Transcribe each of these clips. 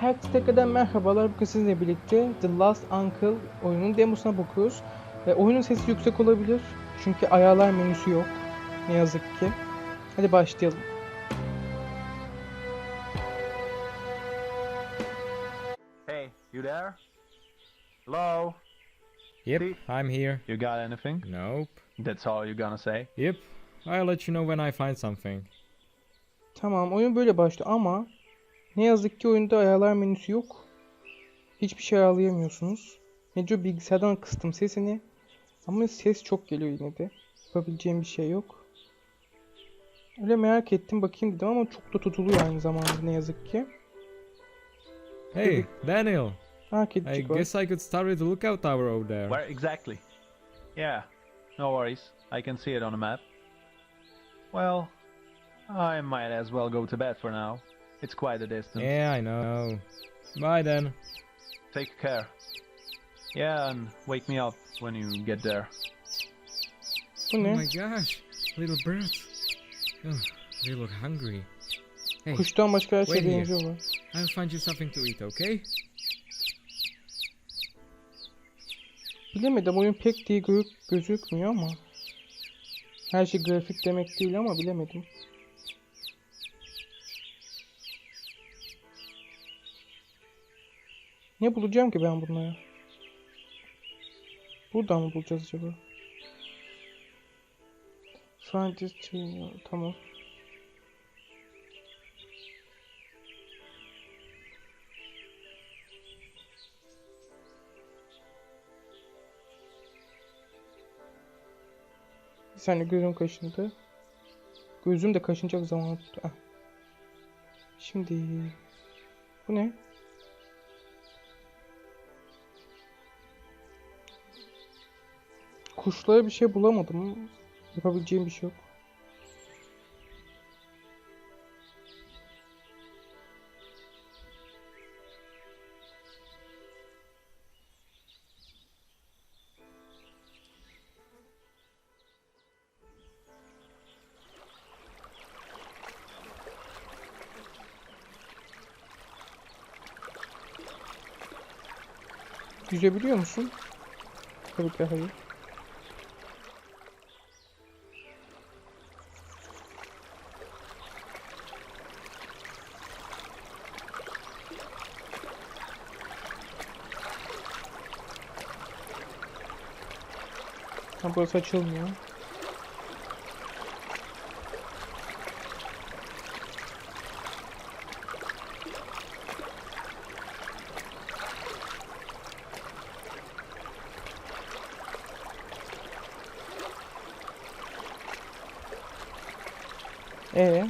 Herkese tekrardan merhabalar. Bugün sizinle birlikte The Last Uncle oyunun demosuna bakıyoruz. E, oyunun sesi yüksek olabilir. Çünkü ayarlar menüsü yok. Ne yazık ki. Hadi başlayalım. Hey, you there? Hello? Yep? I'm here. You got anything? Nope. That's all you're gonna say? Yep, I'll let you know when I find something. Tamam oyun böyle başlıyor ama ne yazık ki oyunda ayarlar menüsü yok. Hiçbir şey ayarlayamıyorsunuz. Neco bilgisayardan kıstım sesini. Ama ses çok geliyor yine de. Yapabileceğim bir şey yok. Öyle merak ettim bakayım dedim ama çok da tutuluyor aynı zamanda ne yazık ki. Hey, Daniel. Ha I guess I could start with the lookout tower over there. Where exactly? Yeah, no worries. I can see it on the map. Well, I might as well go to bed for now. It's quite a distance. Yeah, I know. Bye then. Take care. Yeah, and wake me up when you get there. Oh, oh my gosh, little birds. Ugh, they look hungry. Hey, Kuştan başka her Wait here. benziyorlar. I'll find you something to eat, okay? Bilemedim oyun pek diye gö gözükmüyor ama. Her şey grafik demek değil ama bilemedim. Ne bulacağım ki ben bunlara? Buradan mı bulacağız acaba? This tree. Tamam. Bir saniye gözüm kaşındı. Gözüm de kaşınacak zaman tuttu. Ah. Şimdi bu ne? Kuşlara bir şey bulamadım. Yapabileceğim bir şey yok. Yüzebiliyor musun? Tabii ki hayır. Ha burası açılmıyor. Ee,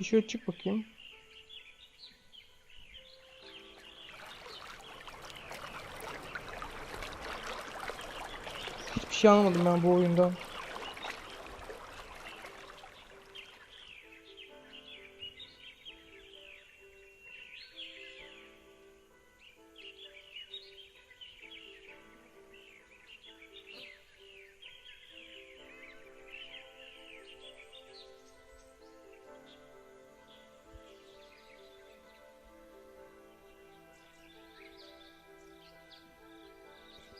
bir şöyle çık bakayım. Hiçbir şey anlamadım ben bu oyundan.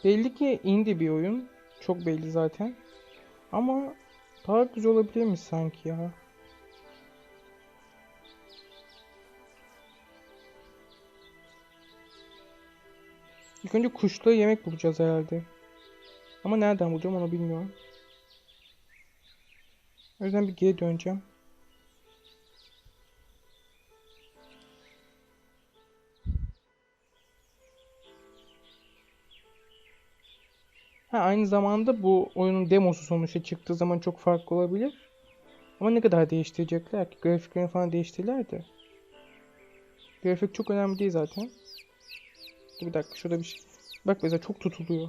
Belli ki indie bir oyun. Çok belli zaten. Ama daha güzel olabilirmiş sanki ya. İlk önce kuşlara yemek bulacağız herhalde. Ama nereden bulacağım onu bilmiyorum. O yüzden bir geri döneceğim. Ha, aynı zamanda bu oyunun demosu sonuçta çıktığı zaman çok farklı olabilir. Ama ne kadar değiştirecekler ki? Grafiklerini falan değiştirirler de. Grafik çok önemli değil zaten. Dur bir dakika şurada bir şey. Bak mesela çok tutuluyor.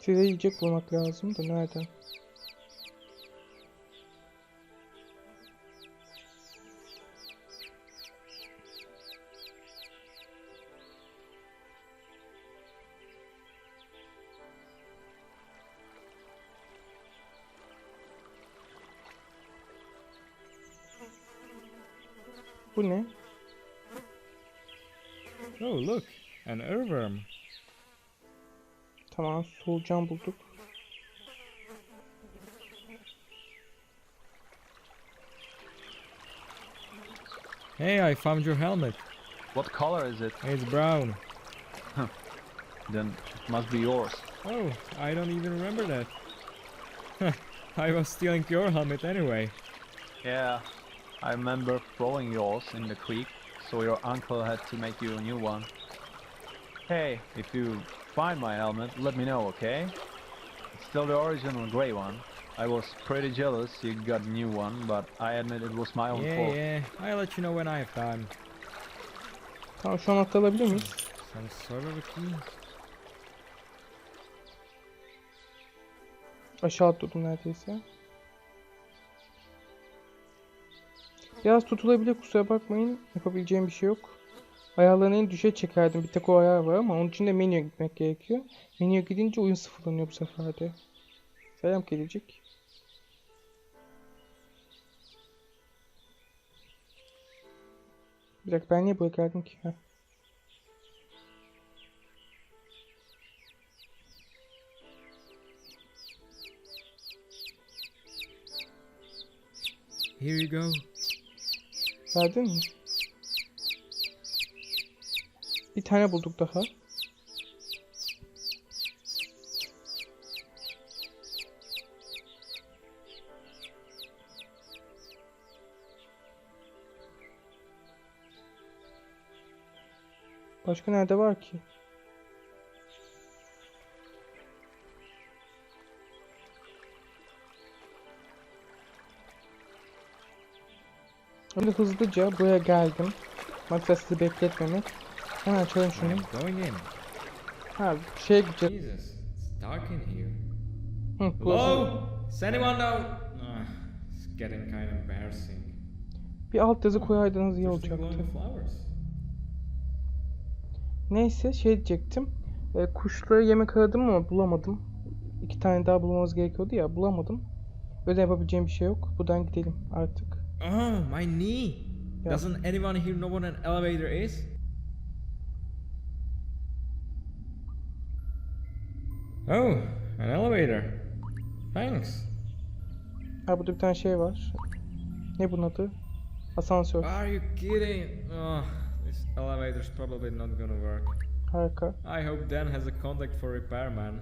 Size yiyecek bulmak lazım da nereden? Bu ne? Oh, look, an earworm. Tamam solucan bulduk. Hey, I found your helmet. What color is it? It's brown. Then it must be yours. Oh, I don't even remember that. I was stealing your helmet anyway. Yeah, I remember throwing yours in the creek, so your uncle had to make you a new one. Hey, if you find my helmet, let me know, okay? It's still the original grey one. I was pretty jealous you got a new one, but I admit it was my own Yeah, fault. yeah, I'll let you know when I have time. Tamam şu anahtarı alabilir miyiz? Some sort of a key. Aşağı atladım neredeyse. Biraz tutulabilir kusura bakmayın. Yapabileceğim bir şey yok. Ayarlarını en düşe çekerdim. Bir tek o ayar var ama onun için de menüye gitmek gerekiyor. Menüye gidince oyun sıfırlanıyor bu sefer de. Selam gelecek. Bir dakika ben niye buraya geldim ki? Heh. Here you go. Verdin mi? Bir tane bulduk daha. Başka nerede var ki? Öyle hızlıca buraya geldim. Maksat sizi bekletmemek. Hemen açalım şunu. Ha şeye gideceğiz. Jesus, it's dark in here. Hı, burası. Hello? Does anyone know? Ah, it's getting kind of embarrassing. Bir alt yazı koyaydınız iyi olacaktı. Neyse şey diyecektim. E, kuşlara yemek aradım ama bulamadım. İki tane daha bulmamız gerekiyordu ya bulamadım. Öyle yapabileceğim bir şey yok. Buradan gidelim artık. Oh, my knee. Yeah. Doesn't anyone here know what an elevator is? Oh, an elevator. Thanks. Ha burada bir tane şey var. Ne bunun adı? Asansör. Are you kidding? Oh, this elevator's probably not gonna work. Harika. I hope Dan has a contact for repairman.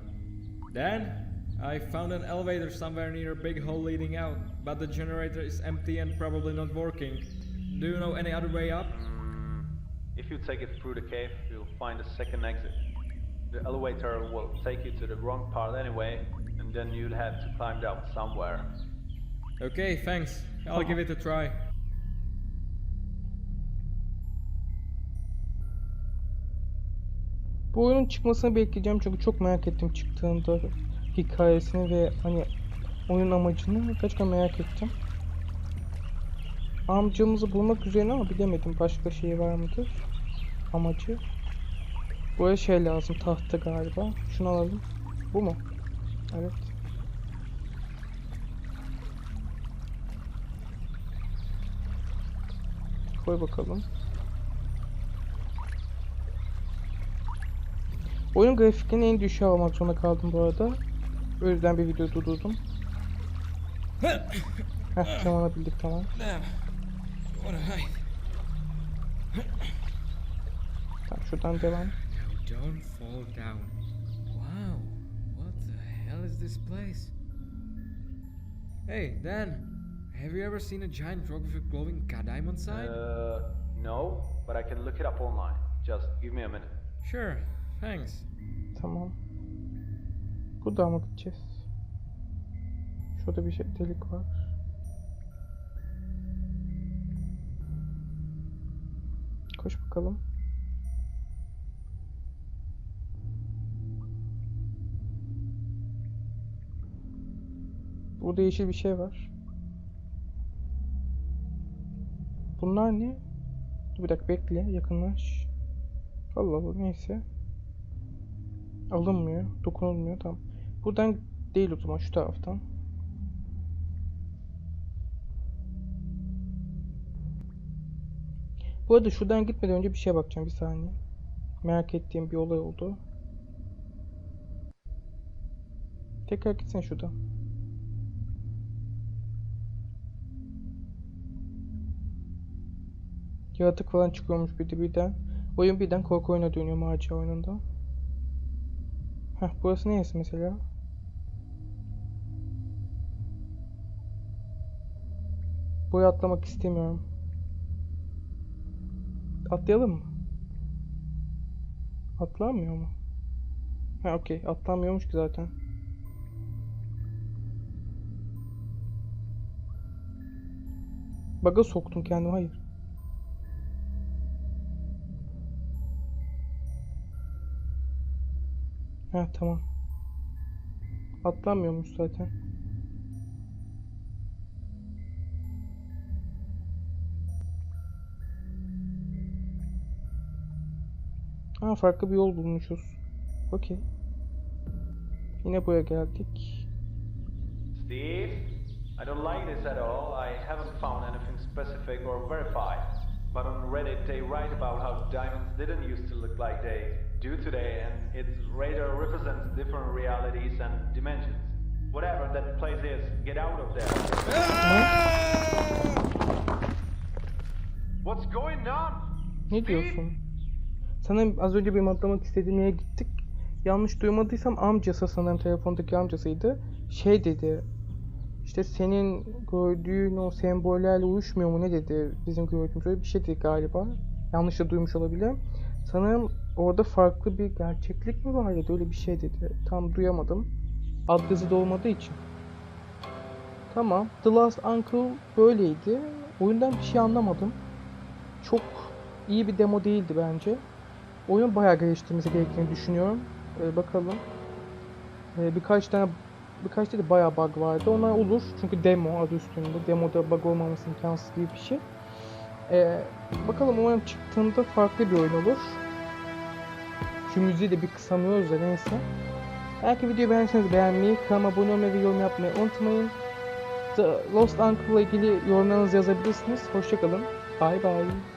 Dan, I found an elevator somewhere near a big hole leading out, but the generator is empty and probably not working. Do you know any other way up? If you take it through the cave, you'll find a second exit. The elevator will take you to the wrong part anyway, and then you'll have to climb down somewhere. Okay, thanks. I'll give it a try. Bu oyunun çıkmasını bekleyeceğim çünkü çok merak ettim çıktığında hikayesini ve hani oyun amacını gerçekten merak ettim. Amcamızı bulmak üzerine ama bilemedim başka şey var mıdır amacı. Buraya şey lazım tahta galiba. Şunu alalım. Bu mu? Evet. Koy bakalım. Oyun grafiklerini en düşüğe almak zorunda kaldım bu arada. O yüzden bir video durdurdum. Heh tırmanabildik tamam. Damn. What a height. Tamam şuradan devam. Don't fall down. Wow, what the hell is this place? Hey, Dan, have you ever seen a giant rock with a glowing god diamond side? Uh, no, but I can look it up online. Just give me a minute. Sure, thanks. Tamam. Buradan mı gideceğiz? Şurada bir şey delik var. Koş bakalım. Burada yeşil bir şey var. Bunlar ne? Dur bir dakika bekle yakınlaş. Allah Allah neyse. Alınmıyor, dokunulmuyor tamam. Buradan değil o zaman şu taraftan. Bu arada şuradan gitmeden önce bir şeye bakacağım bir saniye. Merak ettiğim bir olay oldu. Tekrar gitsene şuradan. Yaratık falan çıkıyormuş bir de birden. Oyun birden korku oyuna dönüyor macera oyununda. Heh burası neresi mesela? Buraya atlamak istemiyorum. Atlayalım mı? Atlanmıyor mu? Ha okey atlanmıyormuş ki zaten. Baga soktum kendimi hayır. Ha tamam. Atlanmıyormuş zaten. Aa farklı bir yol bulmuşuz. Okey. Yine buraya geldik. Steve, I don't like this at all. I haven't found anything specific or verified. But on Reddit, they write about how diamonds didn't used to look like they do today, and its radar represents different realities and dimensions. Whatever that place is, get out of there. Ah! What's going on? Ne diyorsun? Sanırım az önce benim atlamak istediğim yere gittik. Yanlış duymadıysam amcası sanırım telefondaki amcasıydı. Şey dedi. İşte senin gördüğün o sembollerle uyuşmuyor mu ne dedi bizim gördüğümüz öyle bir şey dedi galiba. Yanlış da duymuş olabilirim. Sanırım orada farklı bir gerçeklik mi var ya da öyle bir şey dedi. Tam duyamadım. Altyazıda olmadığı için. Tamam. The Last Uncle böyleydi. Oyundan bir şey anlamadım. Çok iyi bir demo değildi bence. Oyun bayağı geliştirmesi gerektiğini düşünüyorum. Ee, bakalım. Ee, birkaç tane birkaç tane bayağı bug vardı. Onlar olur. Çünkü demo adı üstünde. Demoda bug olmaması imkansız gibi bir şey. Ee, bakalım umarım çıktığında farklı bir oyun olur. Şu müziği de bir kısamıyoruz da neyse. Eğer ki videoyu beğendiyseniz beğenmeyi, kanalıma abone olmayı ve yorum yapmayı unutmayın. The Lost Uncle ile ilgili yorumlarınızı yazabilirsiniz. Hoşçakalın. Bye bye.